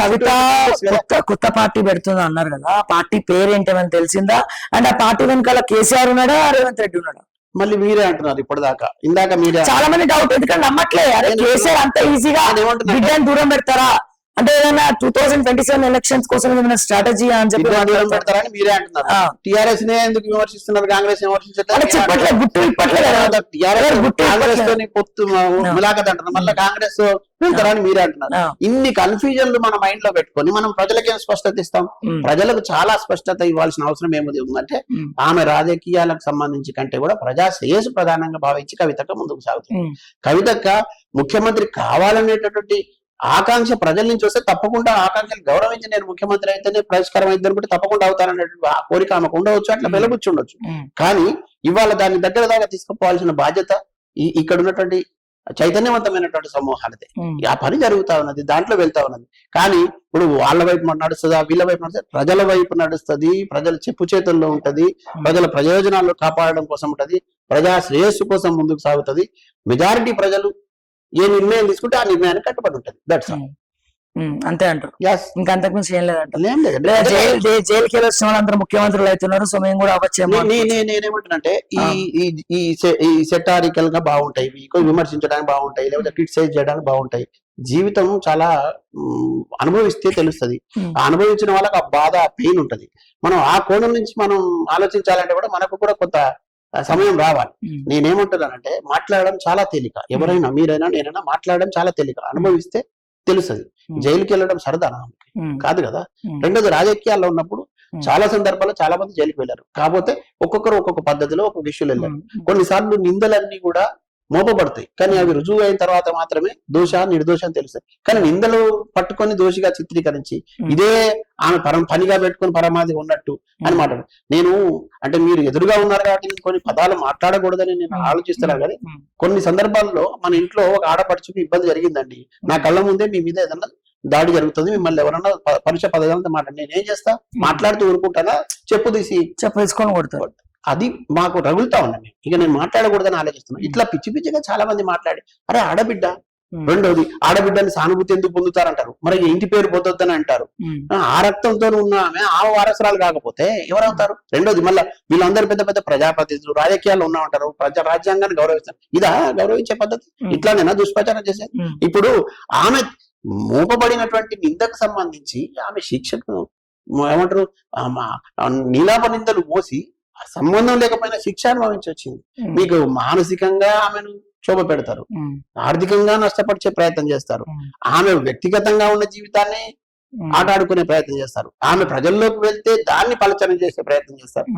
కవిత. కొత్త కొత్త పార్టీ పెడుతుంది అన్నారు కదా. ఆ పార్టీ పేరు ఏంటేమని తెలిసిందా? అండ్ ఆ పార్టీ వెనకాల కేసీఆర్ ఉన్నాడా రేవంత్ రెడ్డి ఉన్నాడా? మళ్ళీ మీరే అంటున్నారు ఇప్పటిదాకా. ఇందాక మీరే చాలా మంది డౌట్ ఎందుకంటే నమ్మట్లే. అరే కేసీఆర్ అంత ఈజీగా బిడ్డను దూరం పెడతారా? అంటే ఏదైనా two thousand twenty seven elections కోసం ఏమైనా స్ట్రాటజీ అని చెప్పి. పెడతారని మీరే అంటున్నారు. టిఆర్ఎస్ నే ఎందుకు విమర్శిస్తున్నారు కాంగ్రెస్ చెప్పట్లే గుట్టు ఇప్పట్లే కదా టిఆర్ఎస్ గుట్టు కాంగ్రెస్. తోని పొత్తు ములాఖత్ అంటున్నారు మళ్ళీ కాంగ్రెస్ మీరే అంటున్నారు. ఇన్ని కన్ఫ్యూజన్లు మన మైండ్లో పెట్టుకొని మనం ప్రజలకు ఏం స్పష్టత ఇస్తాం. ప్రజలకు చాలా స్పష్టత ఇవ్వాల్సిన అవసరం ఏముంది ఉందంటే. ఆమె రాజకీయాలకు సంబంధించి కంటే కూడా ప్రజా శ్రేయస్సు ప్రధానంగా భావించి కవితక్క ముందుకు సాగుతుంది. కవితక్క ముఖ్యమంత్రి కావాలనేటటువంటి ఆకాంక్ష ప్రజల నుంచి వస్తే తప్పకుండా ఆకాంక్షలు గౌరవించి నేను ముఖ్యమంత్రి అయితేనే పరిష్కారం అయితే అనుకుంటే తప్పకుండా అవుతాననేటువంటి ఆ కోరిక ఆమెకు ఉండవచ్చు అట్లా ఉమ్. కానీ ఇవాళ దాన్ని దగ్గర దాకా తీసుకుపోవాల్సిన బాధ్యత ఈ- ఇక్కడ ఉన్నటువంటి చైతన్యవంతమైనటువంటి సమూహాలదే. ఆ పని జరుగుతా ఉన్నది దాంట్లో వెళ్తా ఉన్నది. కానీ ఇప్పుడు వాళ్ళ వైపు నడుస్తుందా వీళ్ళ వైపు నడుస్తుంది? ప్రజల వైపు నడుస్తుంది ప్రజల చెప్పు చేతుల్లో ఉంటది ప్రజల ప్రయోజనాలు కాపాడడం కోసం ఉంటది ప్రజా శ్రేయస్సు కోసం ముందుకు సాగుతుంది. మెజారిటీ ప్రజలు ఏ నిర్ణయం తీసుకుంటే ఆ నిర్ణయానికి కట్టుబడి ఉంటది. దట్స్. అంతే అంటారు. ఇంకా అంతకుమించి ఏం లేదంట ఏం లేదు. లేదా జైలు జై- జైలుకి వెళ్ళి వచ్చిన వాళ్ళందరూ ముఖ్యమంత్రులు అవుతున్నారు సో మేము కూడా అవ్వచ్చేమో నే- నే- నే- నేనేమంటున్నానంటే ఈ. ఈ సెటారికల్గా బాగుంటాయి. విమర్శించడానికి బాగుంటాయి. లేకపోతే క్రిటిసైజ్ చేయడానికి బాగుంటాయి. జీవితం చాలా అనుభవిస్తే తెలుస్తది. అనుభవించిన వాళ్ళకి ఆ బాధ ఆ పెయిన్ ఉంటది. మనం ఆ కోణం నుంచి మనం ఆలోచించాలంటే కూడా మనకు కూడా కొంత సమయం రావాలి. నేనేమంటున్నానంటే మాట్లాడడం చాలా తేలిక ఎవరైనా మీరైనా నేనైనా మాట్లాడడం చాలా తేలిక అనుభవిస్తే తెలుస్తుంది ఉమ్. జైలుకి వెళ్ళడం సరదా. కాదు కదా. రెండోది రాజకీయాల్లో ఉన్నప్పుడు. చాలా సందర్భాల్లో చాలా మంది జైలుకి వెళ్ళారు కాకపోతే ఒక్కొక్కరు ఒక్కొక్క పద్ధతిలో ఒక్కొక్క ఇష్యూలు వెళ్ళారు. కొన్నిసార్లు నిందలన్నీ కూడా మోపబడతాయి. కానీ అవి రుజువు అయిన తర్వాత మాత్రమే దోష నిర్దోష అని తెలుస్తాయి. కానీ నిందలు పట్టుకొని దోషిగా చిత్రీకరించి. ఇదే ఆమె పరం పనిగా పెట్టుకొని పరమాది ఉన్నట్టు అని మాట్లాడు. నేను అంటే మీరు ఎదురుగా ఉన్నారు కాబట్టి నేను కొన్ని పదాలు మాట్లాడకూడదని నేను. ఆలోచిస్తున్నాను కానీ. కొన్ని సందర్భాల్లో మన ఇంట్లో ఒక ఆడపడుచుకు ఇబ్బంది జరిగిందండి. నా కళ్ళ ముందే మీ మీద ఏదన్నా దాడి జరుగుతుంది మిమ్మల్ని ఎవరన్నా పరుష పదజాలంతో మాట్లాడి. నేను ఏం చేస్తా మాట్లాడుతూ ఊరుకుంటానా? చెప్పు తీసి. చెప్పు తీసుకొని కొడతారు. అది మాకు రగులుతా ఉండండి ఇక నేను మాట్లాడకూడదని ఆలోచిస్తున్నాను ఇట్లా పిచ్చి పిచ్చిగా చాలా మంది మాట్లాడి అరే ఆడబిడ్డ. రెండోది ఆడబిడ్డని సానుభూతి ఎందుకు పొందుతారంటారు? మరి ఇంటి పేరు పొందొద్దని అంటారు. ఆ, రక్తంతో ఉన్న ఆమె ఆ వారసురాలు కాకపోతే ఎవరవుతారు? రెండోది మళ్ళీ వీళ్ళందరూ పెద్ద పెద్ద ప్రజాప్రతినిధులు రాజకీయాల్లో ఉన్నా ఉంటారు ప్రజా రాజ్యాంగాన్ని గౌరవిస్తారు. ఇదా గౌరవించే పద్ధతి. ఇట్లానేనా దుష్ప్రచారం చేసేది. ఇప్పుడు ఆమె మోపబడినటువంటి నిందకు సంబంధించి ఆమె శిక్షకు ఏమంటారు? నీలాప నిందలు మోసి సంబంధం లేకపోయినా శిక్ష అనుభవించి వచ్చింది. మీకు మానసికంగా ఆమెను శోభ పెడతారు. ఆర్థికంగా నష్టపరిచే ప్రయత్నం చేస్తారు. ఆమె వ్యక్తిగతంగా ఉన్న జీవితాన్ని ఉమ్. ఆట ఆడుకునే ప్రయత్నం చేస్తారు ఆమె ప్రజల్లోకి వెళ్తే దాన్ని పలచన చేసే ప్రయత్నం చేస్తారు.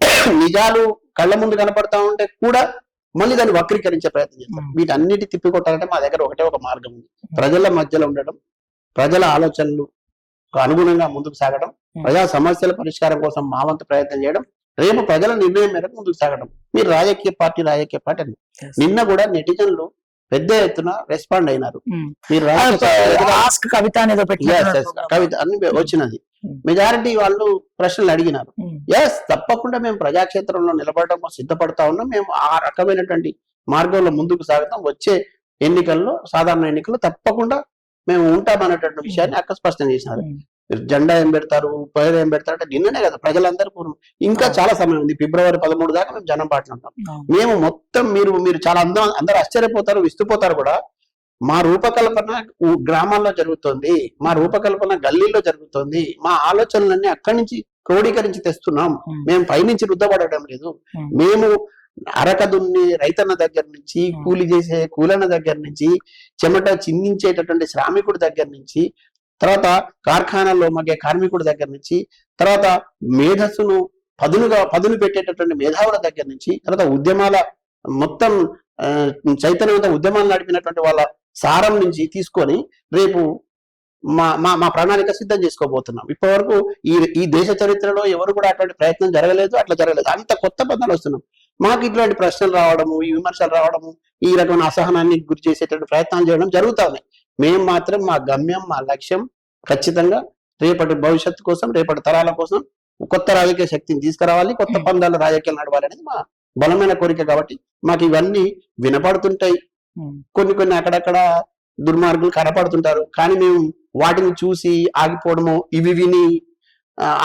నిజాలు కళ్ళ ముందు కనపడతా ఉంటే కూడా మళ్ళీ దాన్ని వక్రీకరించే ప్రయత్నం చేస్తారు. వీటన్నిటి తిప్పికొట్టాలంటే మా దగ్గర ఒకటే ఒక మార్గం ఉంది ప్రజల మధ్యలో ఉండడం ప్రజల ఆలోచనలు అనుగుణంగా ముందుకు సాగడం. ప్రజా సమస్యల పరిష్కారం కోసం మా వంతు ప్రయత్నం చేయడం రేపు ప్రజల నిర్ణయం మేరకు ముందుకు సాగడం మీరు రాజకీయ పార్టీ రాజకీయ పార్టీ అని. నిన్న కూడా నెటిజన్లు పెద్ద ఎత్తున రెస్పాండ్ అయినారు. ఉమ్. మీరు కవిత. కవిత అన్ని వచ్చినది. Hmm. మెజారిటీ వాళ్ళు ప్రశ్నలు అడిగినారు. ఎస్ తప్పకుండా మేము ప్రజాక్షేత్రంలో నిలబడడం సిద్ధపడతా ఉన్నాం. మేము ఆ రకమైనటువంటి మార్గంలో ముందుకు సాగుతాం. వచ్చే ఎన్నికల్లో సాధారణ ఎన్నికల్లో తప్పకుండా మేము ఉంటాం అనేటువంటి విషయాన్ని అక్క స్పష్టం చేసినారు. జెండా ఏం పెడతారు పేరు ఏం పెడతారు అంటే నిన్ననే కదా ప్రజలందరూ పూర్వం ఇంకా. చాలా సమయం ఉంది ఫిబ్రవరి పదమూడు దాకా మేము జనం పాటలు ఉంటాం. మేము మొత్తం మీరు మీరు చాలా అందం అందరూ ఆశ్చర్యపోతారు విస్తుపోతారు కూడా మా రూపకల్పన గ్రామాల్లో జరుగుతుంది మా రూపకల్పన గల్లీలో జరుగుతుంది మా ఆలోచనలన్నీ అక్కడి నుంచి క్రోడీకరించి తెస్తున్నాం. మేము పైనుంచి రుద్దబడడం లేదు. మేము అరక దున్ని రైతన్న దగ్గర నుంచి. కూలి చేసే కూలన్న దగ్గర నుంచి చెమట చిందించేటటువంటి శ్రామికుడి దగ్గర నుంచి తర్వాత కార్ఖానాల్లో మగ్గే కార్మికుడి దగ్గర నుంచి తర్వాత మేధస్సును పదునుగా పదును పెట్టేటటువంటి మేధావుల దగ్గర నుంచి తర్వాత ఉద్యమాల మొత్తం ఆ, చైతన్యవంత ఉద్యమాలు నడిపినటువంటి వాళ్ళ సారం నుంచి తీసుకొని రేపు మా మా మా ప్రణాళిక సిద్ధం చేసుకోబోతున్నాం. ఇప్పటి వరకు ఈ ఈ దేశ చరిత్రలో ఎవరు కూడా అటువంటి ప్రయత్నం జరగలేదు అట్లా జరగలేదు. అంత కొత్త పదాలు వస్తున్నాం. మాకు ఇటువంటి ప్రశ్నలు రావడము ఈ విమర్శలు రావడము ఈ రకమైన అసహనాన్ని గురి చేసేటువంటి ప్రయత్నాలు చేయడం జరుగుతుంది ఉన్నాయి. మేము మాత్రం మా గమ్యం మా లక్ష్యం ఖచ్చితంగా రేపటి భవిష్యత్తు కోసం రేపటి తరాల కోసం కొత్త రాజకీయ శక్తిని తీసుకురావాలి కొత్త పందాలు రాజకీయాలు నడవాలి అనేది మా బలమైన కోరిక కాబట్టి మాకు ఇవన్నీ వినపడుతుంటాయి. ఉమ్. కొన్ని కొన్ని అక్కడక్కడ దుర్మార్గులు కనపడుతుంటారు. కానీ మేము వాటిని చూసి ఆగిపోవడము ఇవి విని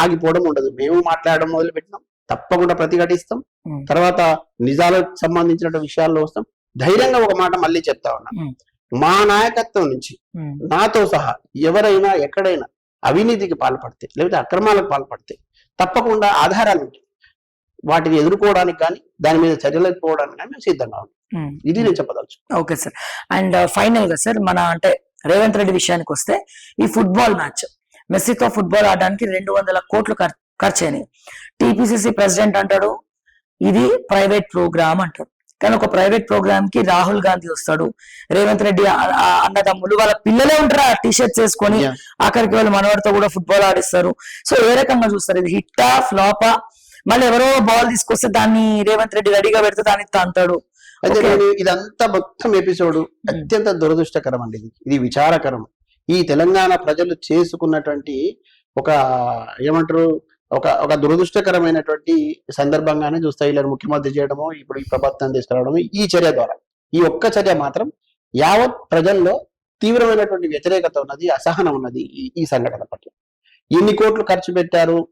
ఆగిపోవడం ఉండదు. మేము మాట్లాడడం మొదలు పెట్టినాం తప్పకుండా ప్రతిఘటిస్తాం. ఉమ్. తర్వాత నిజాలకు సంబంధించిన విషయాల్లో వస్తాం. ధైర్యంగా ఒక మాట మళ్ళీ చెప్తా ఉన్నా. మా నాయకత్వం నుంచి. నాతో సహా ఎవరైనా ఎక్కడైనా అవినీతికి పాల్పడితే లేకపోతే అక్రమాలకు పాల్పడితే తప్పకుండా ఆధారాలు ఉంటాయి. వాటిని ఎదుర్కోవడానికి కానీ దాని మీద చర్యలకు పోవడానికి కానీ మేము సిద్ధంగా ఉన్నాం. ఇది నేను చెప్పదలుచు ఓకే సార్. అండ్ ఫైనల్గా సార్ మన అంటే రేవంత్ రెడ్డి విషయానికి వస్తే ఈ ఫుట్బాల్ మ్యాచ్ మెస్సీతో ఫుట్బాల్ ఆడడానికి రెండు వందల కోట్లు ఖర్- ఖర్చు అయినాయి. టీపీసీసీ ప్రెసిడెంట్ అంటాడు ఇది ప్రైవేట్ ప్రోగ్రామ్ అంటాడు. కానీ ఒక ప్రైవేట్ ప్రోగ్రామ్కి రాహుల్ గాంధీ వస్తాడు రేవంత్ రెడ్డి అన్నదమ్ములు వాళ్ళ పిల్లలే ఉంటారు ఆ టీ షర్ట్స్ వేసుకొని. ఆఖరికి వాళ్ళు మనవాడితో కూడా ఫుట్బాల్ ఆడిస్తారు. సో ఏ రకంగా చూస్తారు? ఇది హిట్టా ఫ్లాపా? మళ్ళీ ఎవరో బాల్ తీసుకొస్తే దాన్ని రేవంత్ రెడ్డి రెడీగా పెడితే దాన్ని తంతాడు. అయితే. నేను ఇదంతా మొత్తం ఎపిసోడ్ అత్యంత దురదృష్టకరం అండి ఇది. ఇది విచారకరం. ఈ తెలంగాణ ప్రజలు చేసుకున్నటువంటి ఒక ఏమంటారు ఒక ఒక దురదృష్టకరమైనటువంటి సందర్భంగానే చూస్తా వీళ్ళని ముఖ్యమంత్రి చేయడము ఇప్పుడు ఈ ప్రభుత్వం తీసుకురావడము ఈ చర్య ద్వారా. ఈ ఒక్క చర్య మాత్రం యావత్ ప్రజల్లో తీవ్రమైనటువంటి వ్యతిరేకత ఉన్నది అసహనం ఉన్నది ఈ- సంఘటన పట్ల. ఎన్ని కోట్లు ఖర్చు పెట్టారు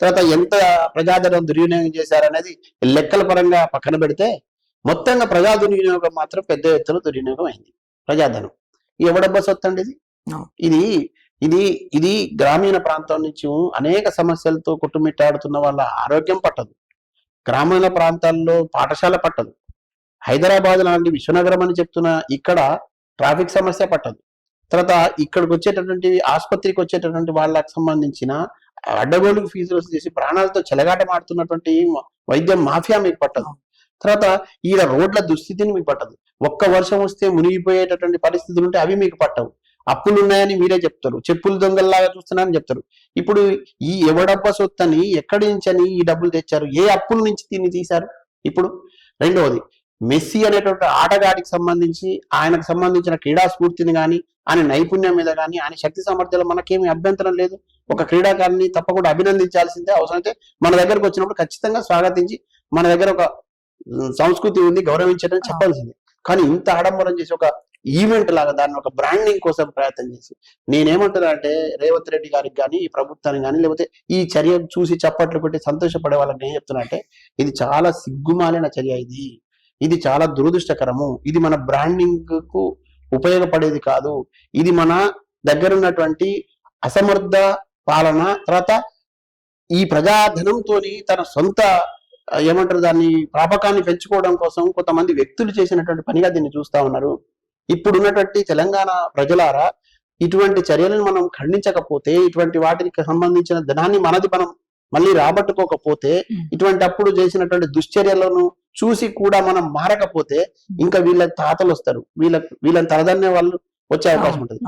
తర్వాత ఎంత ప్రజాధనం దుర్వినియోగం చేశారు అనేది లెక్కల పరంగా పక్కన పెడితే మొత్తంగా ప్రజా దుర్వినియోగం మాత్రం పెద్ద ఎత్తున దుర్వినియోగం అయింది. ప్రజాధనం ఎవడబ్బ సొత్తు అండి ఇది. ఇది ఇది ఇది గ్రామీణ ప్రాంతం నుంచి అనేక సమస్యలతో కొట్టుమిట్టాడుతున్న వాళ్ళ ఆరోగ్యం పట్టదు. గ్రామీణ ప్రాంతాల్లో పాఠశాల పట్టదు. హైదరాబాద్ లాంటి విశ్వనగరం అని చెప్తున్న ఇక్కడ ట్రాఫిక్ సమస్య పట్టదు. తర్వాత ఇక్కడికి వచ్చేటటువంటి ఆసుపత్రికి వచ్చేటటువంటి వాళ్ళకి సంబంధించిన అడ్డగోలుకు ఫీజులు చేసి ప్రాణాలతో చెలగాట మాడుతున్నటువంటి వైద్యం మాఫియా మీకు పట్టదు. తర్వాత ఈడ రోడ్ల దుస్థితిని మీకు పట్టదు. ఒక్క వర్షం వస్తే మునిగిపోయేటటువంటి పరిస్థితులు ఉంటే అవి మీకు పట్టవు. అప్పులు ఉన్నాయని మీరే చెప్తారు. చెప్పులు దొంగల్లాగా చూస్తున్నారని చెప్తారు. ఇప్పుడు ఈ ఎవడబ్బ సొత్తని ఎక్కడి నుంచని ఈ డబ్బులు తెచ్చారు? ఏ అప్పుల నుంచి దీన్ని తీశారు? ఇప్పుడు రెండవది మెస్సీ అనేటువంటి ఆటగాడికి సంబంధించి ఆయనకు సంబంధించిన క్రీడా స్ఫూర్తిని కానీ ఆయన నైపుణ్యం మీద కానీ ఆయన శక్తి సామర్థ్యాలు మనకేమి అభ్యంతరం లేదు. ఒక క్రీడాకారుని తప్పకుండా అభినందించాల్సిందే అవసరమైతే మన దగ్గరకు వచ్చినప్పుడు ఖచ్చితంగా స్వాగతించి మన దగ్గర ఒక సంస్కృతి ఉంది గౌరవించడం చెప్పాల్సిందే. కానీ ఇంత ఆడంబరం చేసి ఒక ఈవెంట్ లాగా దాన్ని ఒక బ్రాండింగ్ కోసం ప్రయత్నం చేసి. నేనేమంటున్నా అంటే రేవంత్ రెడ్డి గారికి కానీ ఈ ప్రభుత్వానికి కానీ లేకపోతే ఈ చర్య చూసి చప్పట్లు కొట్టి సంతోషపడే వాళ్ళకి నేను చెప్తున్నా అంటే ఇది చాలా సిగ్గుమాలిన చర్య ఇది. ఇది చాలా దురదృష్టకరము. ఇది మన బ్రాండింగ్కు ఉపయోగపడేది కాదు. ఇది మన దగ్గర ఉన్నటువంటి అసమర్థ పాలన తర్వాత ఈ ప్రజాధనంతోని తన సొంత ఏమంటారు దాన్ని ప్రాపకాన్ని పెంచుకోవడం కోసం కొంతమంది వ్యక్తులు చేసినటువంటి పనిగా దీన్ని చూస్తా ఉన్నారు. ఇప్పుడు ఉన్నటువంటి తెలంగాణ ప్రజలారా ఇటువంటి చర్యలను మనం ఖండించకపోతే ఇటువంటి వాటికి సంబంధించిన ధనాన్ని మనది మనం మళ్ళీ రాబట్టుకోకపోతే. ఇటువంటి అప్పుడు చేసినటువంటి దుశ్చర్యలను చూసి కూడా మనం మారకపోతే ఇంకా వీళ్ళ తాతలు వస్తారు వీళ్ళ వీళ్ళని తలదన్నే వాళ్ళు వచ్చే అవకాశం ఉంటుంది.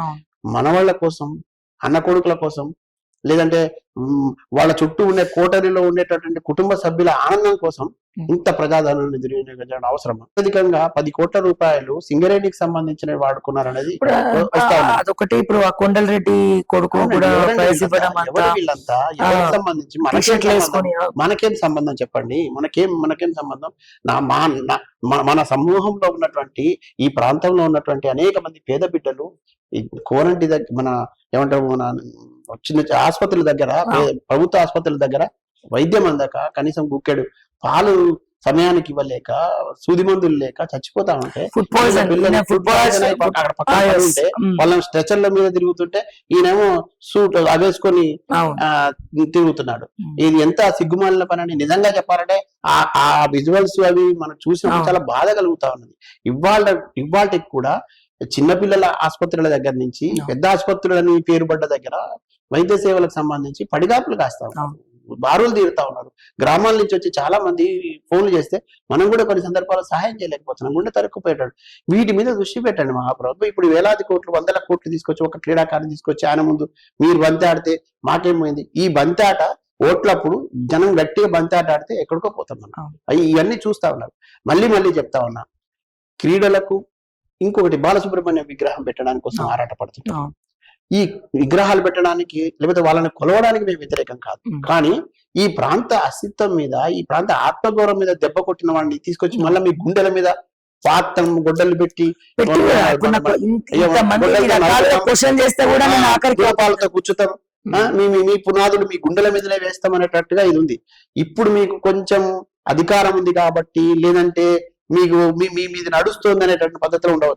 మనవాళ్ళ కోసం అన్న కొడుకుల కోసం లేదంటే వాళ్ళ చుట్టూ ఉండే కోటరీలో ఉండేటటువంటి కుటుంబ సభ్యుల ఆనందం కోసం. ఇంత ప్రజాధనాన్ని దుర్వినియోగించడం అవసరం అత్యధికంగా పది కోట్ల రూపాయలు సింగరేణికి సంబంధించిన ఆ- ఉంది. అదొకటి ఇప్పుడు ఆ కొండల రెడ్డి కొడుకు కూడా ప్రైజ్ వీళ్ళంతా? ఎవరికి సంబంధించి మనకేం సంబంధం? చెప్పండి మనకేం మనకేం సంబంధం నా మా మన- సమూహంలో ఉన్నటువంటి ఈ ప్రాంతంలో ఉన్నటువంటి అనేక మంది పేద బిడ్డలు కోరంటి దగ్గర మన ఏమంటారు మన చిన్న చిన్న ఆసుపత్రుల దగ్గర ప్రభుత్వ ఆసుపత్రుల దగ్గర వైద్యం అందక కనీసం గుక్కెడు పాలు సమయానికి ఇవ్వలేక సూది మందులు లేక చచ్చిపోతా ఉంటే ఫుడ్ పాయిజన్ ఫుడ్ అక్కడ పక్కన పడి ఉంటే వాళ్ళని స్ట్రెచర్ల మీద తిరుగుతుంటే ఈయనేమో సూట్ అవేసుకొని తిరుగుతున్నాడు ఉమ్. ఇది ఎంత సిగ్గుమాలిన పని అని నిజంగా చెప్పాలంటే ఆ ఆ విజువల్స్ అవి మనం చూసినప్పుడు. చాలా బాధ కలుగుతా ఉన్నది ఇవాళ ఇవాళకి కూడా చిన్నపిల్లల ఆసుపత్రుల దగ్గర నుంచి. పెద్ద ఆసుపత్రులని పేరు పడ్డ దగ్గర వైద్య సేవలకు సంబంధించి పడిగాపులు కాస్తా ఉన్నారు. బారులు తీరుతా ఉన్నారు. గ్రామాల నుంచి వచ్చి చాలా మంది ఫోన్లు చేస్తే మనం కూడా కొన్ని సందర్భాల్లో సహాయం చేయలేకపోతున్నాం. గుండె తరుక్కుపోయేటాడు. వీటి మీద దృష్టి పెట్టండి మహాప్రభు. ఇప్పుడు వేలాది కోట్లు వందల కోట్లు తీసుకొచ్చి ఒక క్రీడాకారుని తీసుకొచ్చి ఆయన ముందు మీరు బంతి ఆడితే మాకేమైంది ఈ బంతి ఆట ఓట్లప్పుడు జనం గట్టిగా బంతి ఆట ఆడితే ఎక్కడికో పోతాం మనం. ఇవన్నీ చూస్తా ఉన్నారు. మళ్ళీ మళ్ళీ చెప్తా ఉన్నా క్రీడలకు ఇంకొకటి బాలసుబ్రహ్మణ్య విగ్రహం పెట్టడానికి కోసం అవును. ఈ విగ్రహాలు పెట్టడానికి లేకపోతే వాళ్ళని కొలవడానికి మేము వ్యతిరేకం కాదు. కానీ ఈ ప్రాంత అస్తిత్వం మీద ఈ ప్రాంత ఆత్మగౌరవం మీద దెబ్బ కొట్టిన వాడిని తీసుకొచ్చి మళ్ళీ మీ గుండెల మీద పాత్రం గొడ్డలు పెట్టి గోపాలతో కూర్చుతాం. మీ మీ- పునాదులు మీ గుండెల మీదనే వేస్తాం అనేటట్టుగా ఇది ఉంది. ఇప్పుడు మీకు కొంచెం అధికారం ఉంది కాబట్టి లేదంటే మీకు మీ మీ మీద నడుస్తుంది అనేటువంటి పద్ధతిలో ఉండవచ్చు.